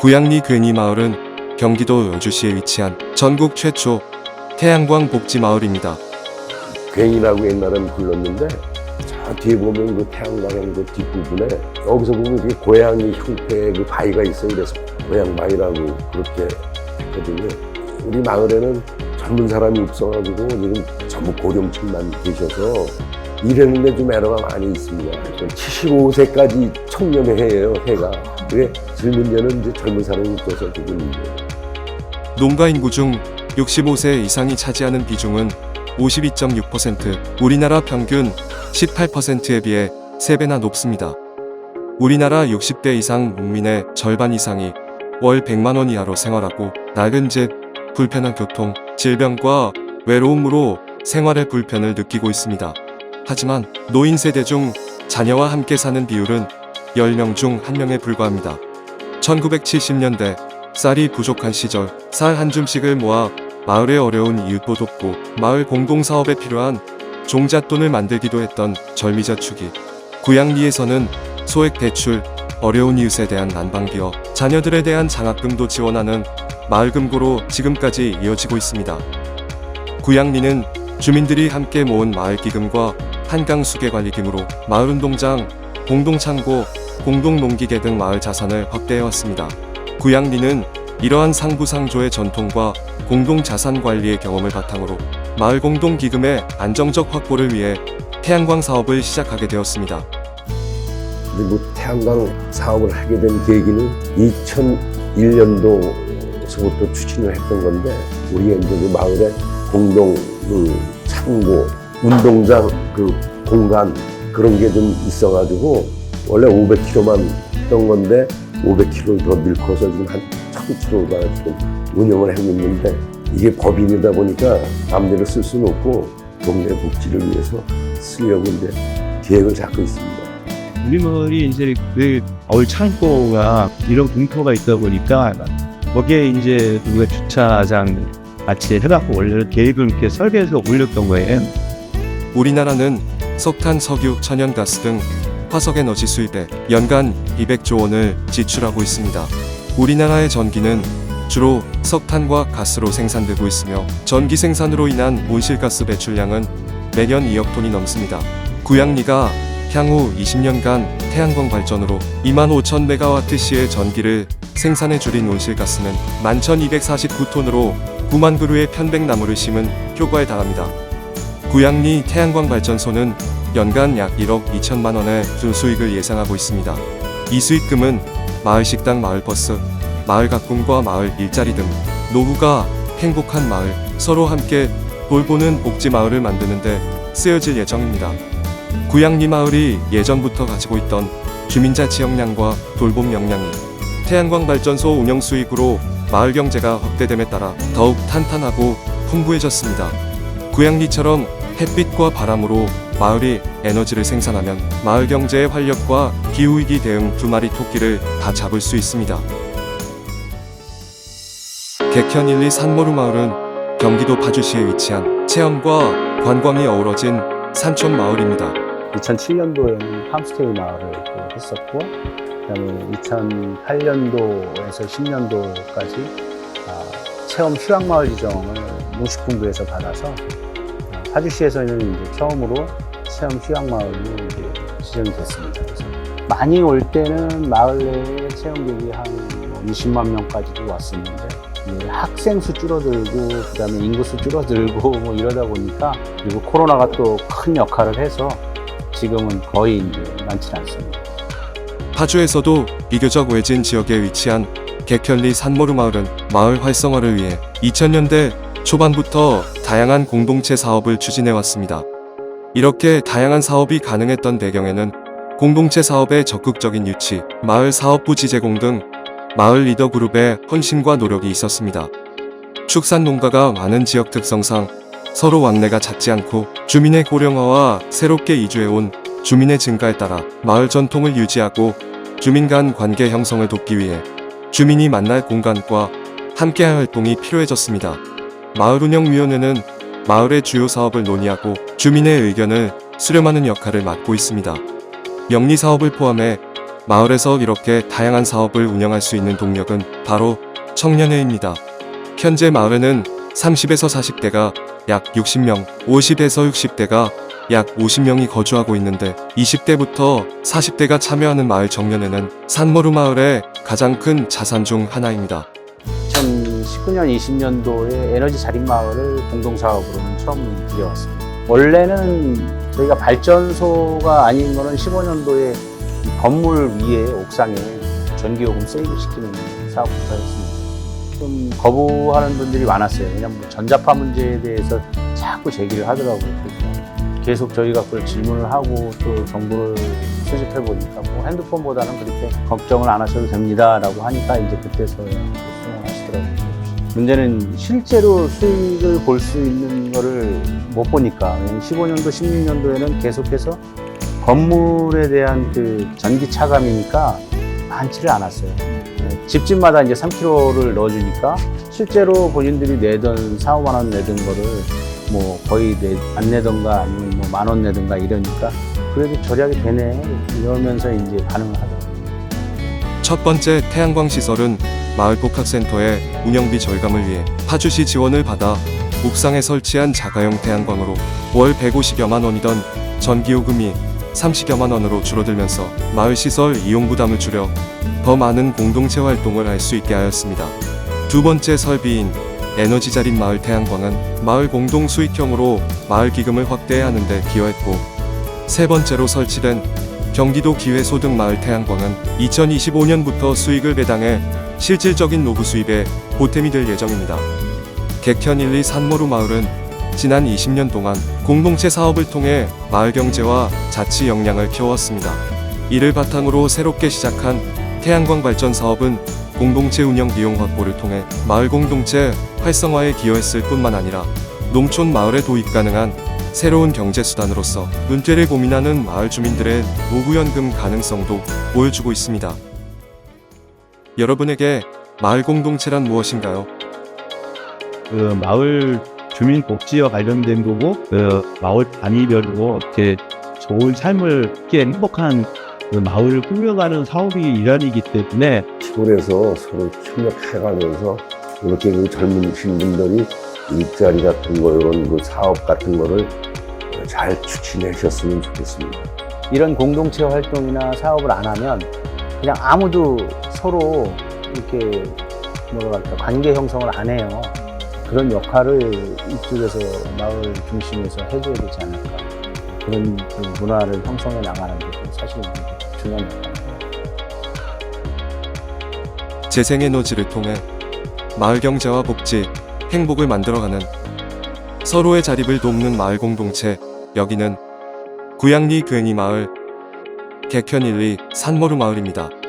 구양리 괜히 마을은 경기도 여주시에 위치한 전국 최초 태양광 복지 마을입니다. 괜이라고 옛날엔 불렀는데 저 뒤에 보면 그 태양광의 그 뒷부분에 여기서 보면 이게 고양이 형태의 그 바위가 있어요. 그래서 고양바위라고 그렇게 했거든요. 우리 마을에는 젊은 사람이 없어가지고 지금 전부 고령층만 계셔서 일했는데 좀 애로가 많이 있습니다. 75세까지 청년의 해예요, 해가. 그게 젊은이는 이제 젊은 사람이 없어서 지금 이제 농가 인구 중 65세 이상이 차지하는 비중은 52.6%, 우리나라 평균 18%에 비해 3배나 높습니다. 우리나라 60대 이상 국민의 절반 이상이 월 100만 원 이하로 생활하고 낡은 집, 불편한 교통, 질병과 외로움으로 생활의 불편을 느끼고 있습니다. 하지만 노인 세대 중 자녀와 함께 사는 비율은 10명 중 1명에 불과합니다. 1970년대 쌀이 부족한 시절 쌀 한 줌씩을 모아 마을의 어려운 이웃도 돕고 마을 공동사업에 필요한 종잣돈을 만들기도 했던 절미저축이 구양리에서는 소액 대출, 어려운 이웃에 대한 난방비와 자녀들에 대한 장학금도 지원하는 마을금고로 지금까지 이어지고 있습니다. 구양리는 주민들이 함께 모은 마을기금과 한강수계관리금으로 마을운동장, 공동창고, 공동농기계 등 마을 자산을 확대해왔습니다. 구양리는 이러한 상부상조의 전통과 공동자산 관리의 경험을 바탕으로 마을 공동기금의 안정적 확보를 위해 태양광 사업을 시작하게 되었습니다. 뭐 태양광 사업을 하게 된 계기는 2001년도서부터 추진을 했던 건데 우리 이제 그 마을에 공동 그 창고, 운동장 그 공간 그런 게 좀 있어가지고 원래 500kg만 했던 건데 500kg 더 늘커서 지금 한 1000kg가 지금 운영을 하고 있는데 이게 법인이다 보니까 마음대로 쓸 수는 없고 동네 복지를 위해서 쓰려고 이제 계획을 잡고 있습니다. 우리 마을이 이제 그 마을 창고가 이런 공터가 있다 보니까 거기에 이제 우리가 주차장 같이 해갖고 원래 계획을 이렇게 설계해서 올렸던 거예요. 우리나라는 석탄, 석유, 천연가스 등 화석에너지 수입에 연간 200조 원을 지출하고 있습니다. 우리나라의 전기는 주로 석탄과 가스로 생산되고 있으며 전기 생산으로 인한 온실가스 배출량은 매년 2억 톤이 넘습니다. 구양리가 향후 20년간 태양광 발전으로 25,000메가와트시의 전기를 생산해 줄인 온실가스는 11,249톤으로 9만 그루의 편백나무를 심은 효과에 달합니다. 구양리 태양광 발전소는 연간 약 1억 2천만 원의 순수익을 예상하고 있습니다. 이 수익금은 마을 식당, 마을 버스, 마을 가꿈과 마을 일자리 등 노후가 행복한 마을, 서로 함께 돌보는 복지 마을을 만드는데 쓰여질 예정입니다. 구양리 마을이 예전부터 가지고 있던 주민자치 역량과 돌봄 역량이 태양광 발전소 운영 수익으로 마을 경제가 확대됨에 따라 더욱 탄탄하고 풍부해졌습니다. 구양리처럼 햇빛과 바람으로 마을이 에너지를 생산하면 마을 경제의 활력과 기후위기 대응 두 마리 토끼를 다 잡을 수 있습니다. 객현 1, 2 산모루 마을은 경기도 파주시에 위치한 체험과 관광이 어우러진 산촌 마을입니다. 2007년도에는 팜스테이 마을을 또 했었고, 그다음에 2008년도에서 10년도까지 아, 체험 휴양 마을 지정을 농식품부에서 받아서 아, 파주시에서는 이제 처음으로 체험 휴양 마을로 이제 지정이 됐습니다. 그래서 많이 올 때는 마을 내에 체험객이 한 20만 명까지도 왔었는데 학생 수 줄어들고 그다음에 인구 수 줄어들고 뭐 이러다 보니까 그리고 코로나가 또 큰 역할을 해서 지금은 거의 이제 많지 않습니다. 파주에서도 비교적 외진 지역에 위치한 객현리 산모루 마을은 마을 활성화를 위해 2000년대 초반부터 다양한 공동체 사업을 추진해 왔습니다. 이렇게 다양한 사업이 가능했던 배경에는 공동체 사업의 적극적인 유치, 마을 사업부 지제공 등 마을 리더 그룹의 헌신과 노력이 있었습니다. 축산 농가가 많은 지역 특성상 서로 왕래가 잦지 않고 주민의 고령화와 새롭게 이주해온 주민의 증가에 따라 마을 전통을 유지하고 주민 간 관계 형성을 돕기 위해 주민이 만날 공간과 함께할 활동이 필요해졌습니다. 마을운영위원회는 마을의 주요 사업을 논의하고 주민의 의견을 수렴하는 역할을 맡고 있습니다. 영리 사업을 포함해 마을에서 이렇게 다양한 사업을 운영할 수 있는 동력은 바로 청년회입니다. 현재 마을에는 30에서 40대가 약 60명, 50에서 60대가 약 50명이 거주하고 있는데 20대부터 40대가 참여하는 마을 정년회는 산모루 마을의 가장 큰 자산 중 하나입니다. 2019년, 20년도에 에너지 자립 마을을 공동사업으로는 처음 들여왔습니다. 원래는 저희가 발전소가 아닌 거는 15년도에 건물 위에 옥상에 전기요금 세이브 시키는 사업부터였습니다. 좀 거부하는 분들이 많았어요. 왜냐면 뭐 전자파 문제에 대해서 자꾸 제기를 하더라고요. 그래서 계속 저희가 그걸 질문을 하고 또 정보를 수집해 보니까 뭐 핸드폰보다는 그렇게 걱정을 안 하셔도 됩니다라고 하니까 이제 그때서야 수용을 하시더라고요. 문제는 실제로 수익을 볼 수 있는 거를 못 보니까 15년도, 16년도에는 계속해서 건물에 대한 그 전기 차감이니까 많지를 않았어요. 네, 집집마다 이제 3kg를 넣어주니까 실제로 본인들이 내던 4, 5만 원 내던 거를 뭐 거의 내, 안 내던가 아니면 뭐 만 원 내던가 이러니까 그래도 절약이 되네 이러면서 이제 반응을 하더라고요. 첫 번째 태양광 시설은 마을 복합센터의 운영비 절감을 위해 파주시 지원을 받아 옥상에 설치한 자가용 태양광으로 월 150여만 원이던 전기요금이 30여만 원으로 줄어들면서 마을 시설 이용 부담을 줄여 더 많은 공동체 활동을 할 수 있게 하였습니다. 두 번째 설비인 에너지 자립 마을 태양광은 마을 공동 수익형으로 마을 기금을 확대해야 하는 데 기여했고 세 번째로 설치된 경기도 기회소득 마을 태양광은 2025년부터 수익을 배당해 실질적인 노후 수입에 보탬이 될 예정입니다. 객현 1, 2 산모루 마을은 지난 20년 동안 공동체 사업을 통해 마을 경제와 자치 역량을 키워왔습니다. 이를 바탕으로 새롭게 시작한 태양광 발전 사업은 공동체 운영 비용 확보를 통해 마을 공동체 활성화에 기여했을 뿐만 아니라 농촌 마을에 도입 가능한 새로운 경제 수단으로서 은퇴를 고민하는 마을 주민들의 노후연금 가능성도 보여주고 있습니다. 여러분에게 마을 공동체란 무엇인가요? 그 마을 주민 복지와 관련된 거고 그 마을 단위별로 이렇게 좋은 삶을 이렇게 행복한 그 마을을 꾸며가는 사업이 일환이기 때문에 시골에서 서로 협력해가면서 이렇게 그 젊으신 분들이 일자리 같은 거 이런 그 사업 같은 거를 잘 추진하셨으면 좋겠습니다. 이런 공동체 활동이나 사업을 안 하면 그냥 아무도 서로 이렇게 뭐라 할까 관계 형성을 안 해요. 그런 역할을 이쪽에서 마을 중심에서 해줘야 되지 않을까. 그런 그 문화를 형성해 나가는 게 사실 중요한 역할입니다. 재생에너지를 통해 마을 경제와 복지, 행복을 만들어가는 서로의 자립을 돕는 마을 공동체 여기는 구양리 괜히 마을 객현 1, 2 산모루 마을입니다.